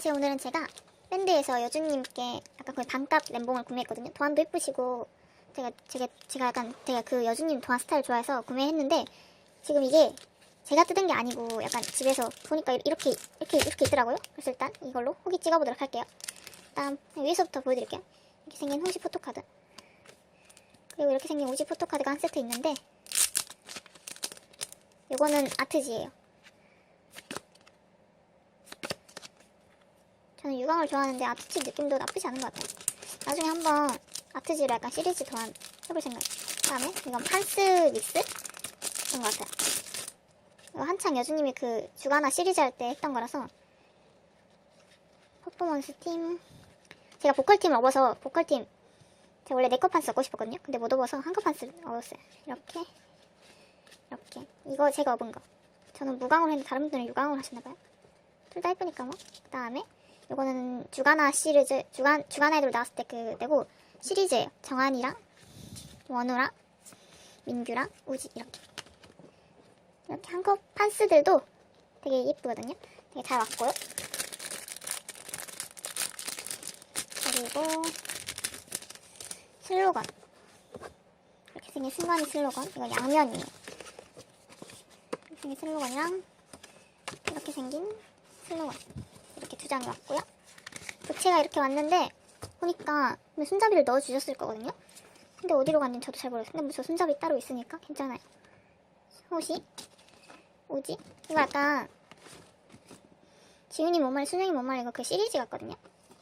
안녕하세요. 오늘은 제가 밴드에서 여주님께 약간 거의 반값 램봉을 구매했거든요. 도안도 예쁘시고 제가 제가 제가 약간 제가 그 여주님 도안 스타일 좋아해서 구매했는데 지금 이게 제가 뜯은 게 아니고 약간 집에서 보니까 이렇게 이렇게 이렇게 있더라고요. 그래서 일단 이걸로 후기 찍어보도록 할게요. 일단 위에서부터 보여드릴게요. 이렇게 생긴 호시 포토카드 그리고 이렇게 생긴 우지 포토카드가 한 세트 있는데 요거는 아트지예요. 저는 유광을 좋아하는데 아트지 느낌도 나쁘지 않은 것 같아요. 나중에 한번 아트지로 약간 시리즈 도안 해볼 생각. 다음에 이건 판스 믹스 그런 것 같아요. 이거 한창 여주님이 그 주가나 시리즈 할 때 했던 거라서 퍼포먼스 팀 제가 보컬팀을 업어서 보컬팀 제가 원래 네컷 판스 얻고 싶었거든요. 근데 못 업어서 한컷 판스 얻었어요. 이렇게 이렇게 이거 제가 업은 거. 저는 무광으로 했는데 다른 분들은 유광으로 하셨나봐요. 둘 다 예쁘니까 뭐. 그 다음에 이거는 주가나 시리즈 주간 주간 아이돌 나왔을 때그 내고 시리즈예요. 정한이랑 원우랑 민규랑 우지 이렇게 이렇게 한컵 판스들도 되게 예쁘거든요. 되게 잘 왔고요. 그리고 슬로건 이렇게 생긴 승관이 슬로건 이거 양면이에요. 이렇게 생긴 슬로건이랑 이렇게 생긴 슬로건 장이 왔고요. 부채가 이렇게 왔는데 보니까 손잡이를 넣어주셨을 거거든요. 근데 어디로 갔는지 저도 잘 모르겠어요. 근데 뭐저 손잡이 따로 있으니까 괜찮아요. 옷이 오지? 이거 약간 지훈이 못말, 순영이 못말 이거 그 시리즈 같거든요.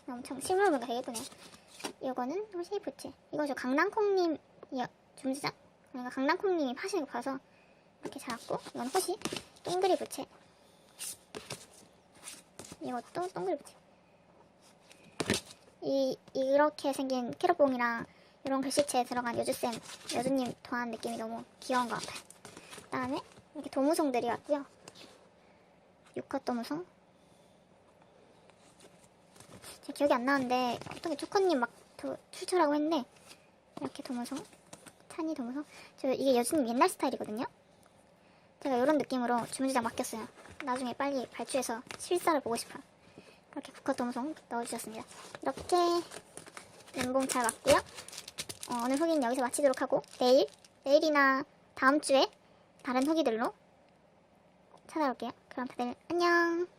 엄청 실물 보니까 되게 예쁘네요. 이거는 호시 부채. 이거 저 강낭콩님 중지장? 그러니까 강낭콩님이 파시는 거 봐서 이렇게 잡았고 이건 호시 동그리 부채. 이것도 동그리 부채. 이 이렇게 생긴 캐럿봉이랑 이런 글씨체에 들어간 여주쌤, 여주님 도안 느낌이 너무 귀여운 것 같아요. 그 다음에 이렇게 도무송들이 왔고요. 육컷 도무송. 제 기억이 안 나는데 어떻게 초커님 막 도- 출처라고 했는데 이렇게 도무송, 찬이 도무송. 저 이게 여주님 옛날 스타일이거든요. 제가 이런 느낌으로 주문지장 맡겼어요. 나중에 빨리 발주해서 실사를 보고 싶어요. 이렇게 국화 도무송 넣어주셨습니다. 이렇게 멘봉 잘 맞고요. 어, 오늘 후기는 여기서 마치도록 하고 내일, 내일이나 다음 주에 다른 후기들로 찾아올게요. 그럼 다들 안녕.